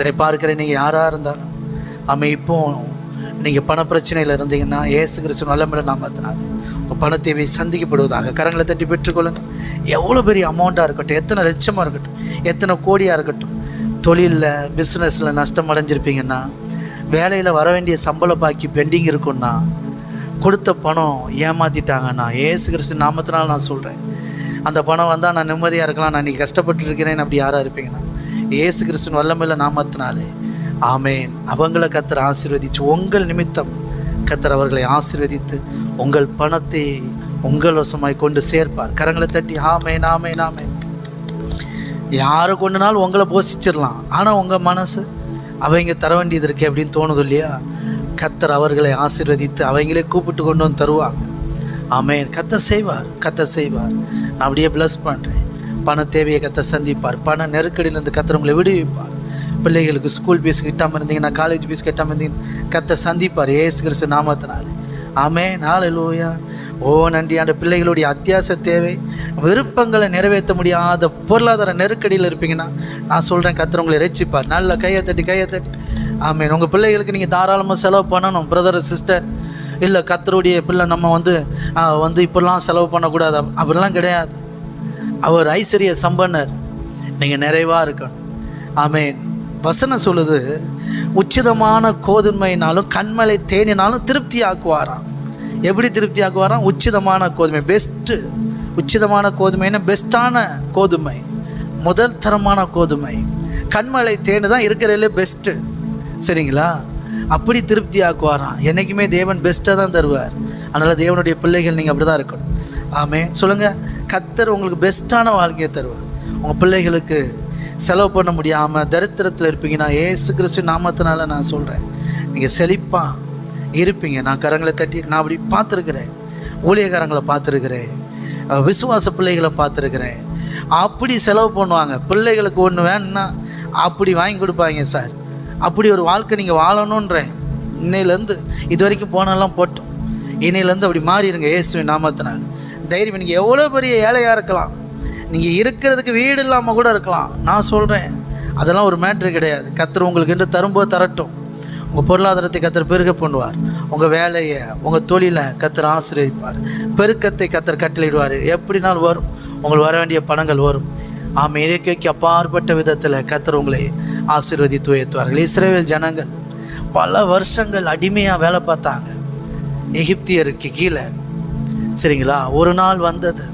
இதனை பார்க்குற நீங்கள் யாராக இருந்தாலும். ஆமாம் இப்போ நீங்கள் பண பிரச்சனையில் இருந்தீங்கன்னா ஏசு கிறிஸ்து நல்ல நாமத்தினால உங்கள் பண தேவை சந்திக்கப்படுவதாக கரங்களை தட்டி பெற்றுக்கொள்ளுங்க. எவ்வளோ பெரிய அமௌண்ட்டாக இருக்கட்டும் எத்தனை லட்சமாக இருக்கட்டும் எத்தனை கோடியாக இருக்கட்டும் தொழிலில் பிஸ்னஸில் நஷ்டம் அடைஞ்சிருப்பீங்கன்னா வேலையில் வர வேண்டிய சம்பள பாக்கி பெண்டிங் இருக்குன்னா கொடுத்த பணம் ஏமாற்றிட்டாங்கன்னா ஏசு கிறிஸ்து நாமத்தினால் நான் சொல்கிறேன் அந்த பணம் வந்தால் நான் நிம்மதியாக இருக்கலாம் நான் நீ கஷ்டப்பட்டு இருக்கிறேன் அப்படி யாராக இருப்பீங்கன்னா ஏசு கிறிஸ்துவின் வல்லமையில நாமத்தினாலே. ஆமேன். அவங்கள கத்தர் ஆசீர்வதிச்சு உங்கள் நிமித்தம் கத்தர் அவர்களை ஆசீர்வதித்து உங்கள் பணத்தை உங்கள் வசமாய் கொண்டு சேர்ப்பார். கரங்களை தட்டி ஆமேன் ஆமேன் ஆமேன். யாரை கொண்டுனாலும் உங்களை போஷிச்சிடலாம். ஆனால் உங்கள் மனசு அவங்க தர வேண்டியது இருக்கே அப்படின்னு தோணுது இல்லையா? கத்தர் அவர்களை ஆசீர்வதித்து அவங்களே கூப்பிட்டு கொண்டு வந்து தருவாங்க. ஆமேன். கத்த செய்வார் கத்த செய்வார். நான் அப்படியே ப்ளஸ் பண்ணுறேன் பண தேவையை கத்த சந்திப்பார். பண நெருக்கடியிலேருந்து கத்தர் உங்களை விடுவிப்பார். பிள்ளைகளுக்கு ஸ்கூல் ஃபீஸ் கிட்டாமல் இருந்தீங்கன்னா காலேஜ் ஃபீஸ் கட்டாமல் இருந்தீங்கன்னா கத்த சந்திப்பார். ஏசு கிறிஸ்து நாமத்தினால. ஆமே நாள் லோயா ஓ நன்றி. அந்த பிள்ளைகளுடைய அத்தியாவசிய தேவை விருப்பங்களை நிறைவேற்ற முடியாத பொருளாதார நெருக்கடியில் இருப்பீங்கன்னா நான் சொல்கிறேன் கத்திர உங்களை ரசிப்பார் நல்ல கையை தட்டி கையை தட்டி. ஆமேன். உங்கள் பிள்ளைகளுக்கு நீங்கள் தாராளமாக செலவு பண்ணணும் பிரதர் சிஸ்டர் இல்லை கத்தருடைய பிள்ளை நம்ம வந்து வந்து இப்படிலாம் செலவு பண்ணக்கூடாது. அப்படிலாம் கிடையாது. அவர் ஐஸ்வர்ய சம்பன்னர். நீங்கள் நிறைவாக இருக்கணும். ஆமேன். வசனம் சொல்லுது உச்சிதமான கோதுமைனாலும் கண்மலை தேனினாலும் திருப்தி ஆக்குவாராம் எப்படி திருப்தி ஆக்குவாராம் உச்சிதமான கோதுமை. பெஸ்ட்டு உச்சிதமான கோதுமைன்னா பெஸ்ட்டான கோதுமை. முதல் தரமான கோதுமை. கண்மலை தேனு தான் இருக்கிறதுலே பெஸ்ட்டு சரிங்களா? அப்படி திருப்தி ஆக்குவாராம் என்றைக்குமே தேவன் பெஸ்ட்டாக தான் தருவார். அதனால் தேவனுடைய பிள்ளைகள் நீங்கள் அப்படி தான் இருக்கணும். ஆமே சொல்லுங்கள் கத்தர் உங்களுக்கு பெஸ்ட்டான வாழ்க்கையை தருவார். உங்கள் பிள்ளைகளுக்கு செலவு பண்ண முடியாமல் தரித்திரத்தில் இருப்பீங்க நான் ஏசு கிறிஸ்து நாமத்தினால நான் சொல்கிறேன் நீங்கள் செழிப்பாக இருப்பீங்க. நான் கரங்களை தட்டி நான் அப்படி பார்த்துருக்குறேன். ஊழியக்காரங்களை பார்த்துருக்குறேன். விசுவாச பிள்ளைகளை பார்த்துருக்குறேன். அப்படி செலவு பண்ணுவாங்க. பிள்ளைகளுக்கு ஒன்று வேணும்னா அப்படி வாங்கி கொடுப்பாங்க சார். அப்படி ஒரு வாழ்க்கை நீங்கள் வாழணுன்றேன் இன்னையிலேருந்து இது வரைக்கும் போனெல்லாம் போட்டோம். இன்னையிலேருந்து அப்படி மாறிடுங்க. இயேசுவின் நாமத்தினால். தைரியம் நீங்கள் எவ்வளோ பெரிய ஏழையாக இருக்கலாம். நீங்கள் இருக்கிறதுக்கு வீடு இல்லாமல் கூட இருக்கலாம். நான் சொல்கிறேன் அதெல்லாம் ஒரு மேட்ரு கிடையாது. கத்தர் உங்களுக்கு என்று தரும்போது தரட்டும். உங்கள் பொருளாதாரத்தை கத்தர் பெருக பண்ணுவார். உங்கள் வேலையை உங்கள் தொழிலை கத்தர் ஆசீர்வதிப்பார் பெருக்கத்தை கத்தர் கட்டளிடுவார் எப்படினாலும் வரும். உங்களுக்கு வர வேண்டிய பணங்கள் வரும். ஆம் இயற்கைக்கு அப்பாற்பட்ட விதத்தில் கத்தர் உங்களை ஆசீர்வதித்து உயர்த்துவார்கள். இஸ்ரேல் ஜனங்கள் பல வருஷங்கள் அடிமையாக வேலை பார்த்தாங்க. எகிப்தியருக்கு கீழே. சரிங்களா? ஒரு நாள் வந்தது.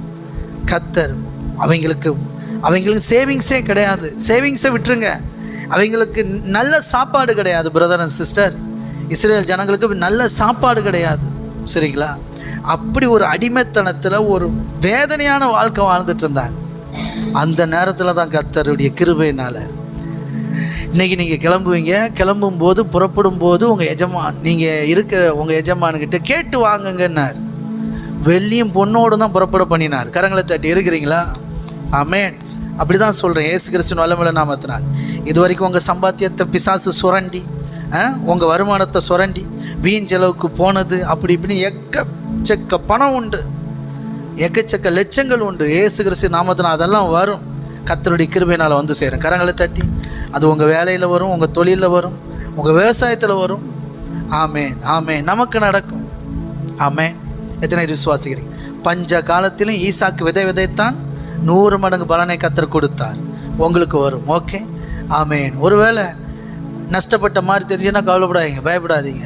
கத்தர் அவங்களுக்கு அவங்களுக்கு சேவிங்ஸே கிடையாது. சேவிங்ஸை விட்டுருங்க. அவங்களுக்கு நல்ல சாப்பாடு கிடையாது பிரதர் அண்ட் சிஸ்டர் இஸ்ரேல் ஜனங்களுக்கு நல்ல சாப்பாடு கிடையாது. சரிங்களா? அப்படி ஒரு அடிமைத்தனத்தில் ஒரு வேதனையான வாழ்க்கை வாழ்ந்துட்டு இருந்தாங்க. அந்த நேரத்தில் தான் கத்தருடைய கிருபையினால். இன்னைக்கு நீங்கள் கிளம்புவீங்க. கிளம்பும் போது புறப்படும் போது உங்கள் எஜமான் நீங்கள் இருக்கிற உங்கள் எஜமானுக்கிட்ட கேட்டு வாங்குங்கன்னார். வெள்ளியும் பொண்ணோடு தான் புறப்பட பண்ணினார். கரங்களை தட்டி இருக்கிறீங்களா ஆமென். அப்படி தான் சொல்கிறேன் ஏசு கிறிஸ்துவின் வல்லமில்ல நாமத்தினால் இது வரைக்கும் உங்கள் சம்பாத்தியத்தை பிசாசு சுரண்டி உங்கள் வருமானத்தை சுரண்டி வீண் செலவுக்கு போனது. அப்படி இப்படின்னு எக்கச்சக்க பணம் உண்டு. எக்கச்சக்க லட்சங்கள் உண்டு. ஏசு கிறிஸ்து நாமத்தினால் அதெல்லாம் வரும். கத்தருடைய கிருபையினால் வந்து சேரும். கரங்களை தட்டி அது உங்கள் வேலையில் வரும் உங்கள் தொழிலில் வரும் உங்கள் விவசாயத்தில் வரும். ஆமே ஆமே நமக்கு நடக்கும். ஆமேன். எத்தனை விசுவாசிக்கிறீங்க பஞ்ச காலத்திலும் ஈசாக்கு விதை விதைத்தான் நூறு மடங்கு பலனை கத்தர் கொடுத்தார். உங்களுக்கு வரும் ஓகே? ஆமேன். ஒருவேளை நஷ்டப்பட்ட மாதிரி தெரிஞ்சுன்னா கவலைப்படாதீங்க பயப்படாதீங்க.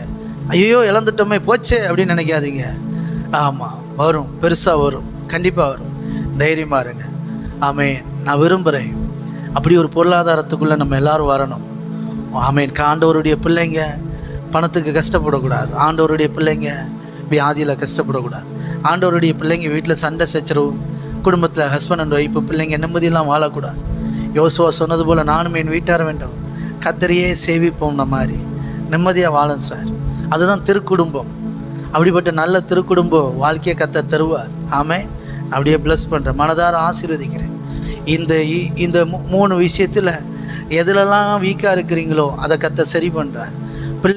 ஐயோ இழந்துட்டோமே போச்சே அப்படின்னு நினைக்காதீங்க. ஆமாம் வரும் பெருசாக வரும் கண்டிப்பாக வரும். தைரியமாக இருங்க. ஆமேன். நான் விரும்புகிறேன் அப்படி ஒரு பொருளாதாரத்துக்குள்ளே நம்ம எல்லாரும் வரணும். ஆமேன். ஆண்டவருடைய பிள்ளைங்க பணத்துக்கு கஷ்டப்படக்கூடாது. ஆண்டவருடைய பிள்ளைங்க வியாதியில் கஷ்டப்படக்கூடாது. ஆண்டவருடைய பிள்ளைங்க வீட்டில் சண்டை சச்சரவு குடும்பத்தில் ஹஸ்பண்ட் அண்ட் ஒய்ஃபு பிள்ளைங்க நிம்மதியெல்லாம் வாழக்கூடாது. யோசுவா சொன்னது போல் நானும் என் வீட்டார வேண்டும். கத்தரையே சேவிப்போம்ன மாதிரி. நிம்மதியாக வாழும் சார் அதுதான் திருக்குடும்பம். அப்படிப்பட்ட நல்ல திருக்குடும்பம் வாழ்க்கையை கத்த தருவார். ஆமே அப்படியே ப்ளஸ் பண்ணுறேன் மனதார ஆசீர்வதிக்கிறேன். இந்த இ- இந்த மூணு விஷயத்தில் எதுலெல்லாம் வீக்காக இருக்கிறீங்களோ அதை கத்த சரி பண்ணுறார்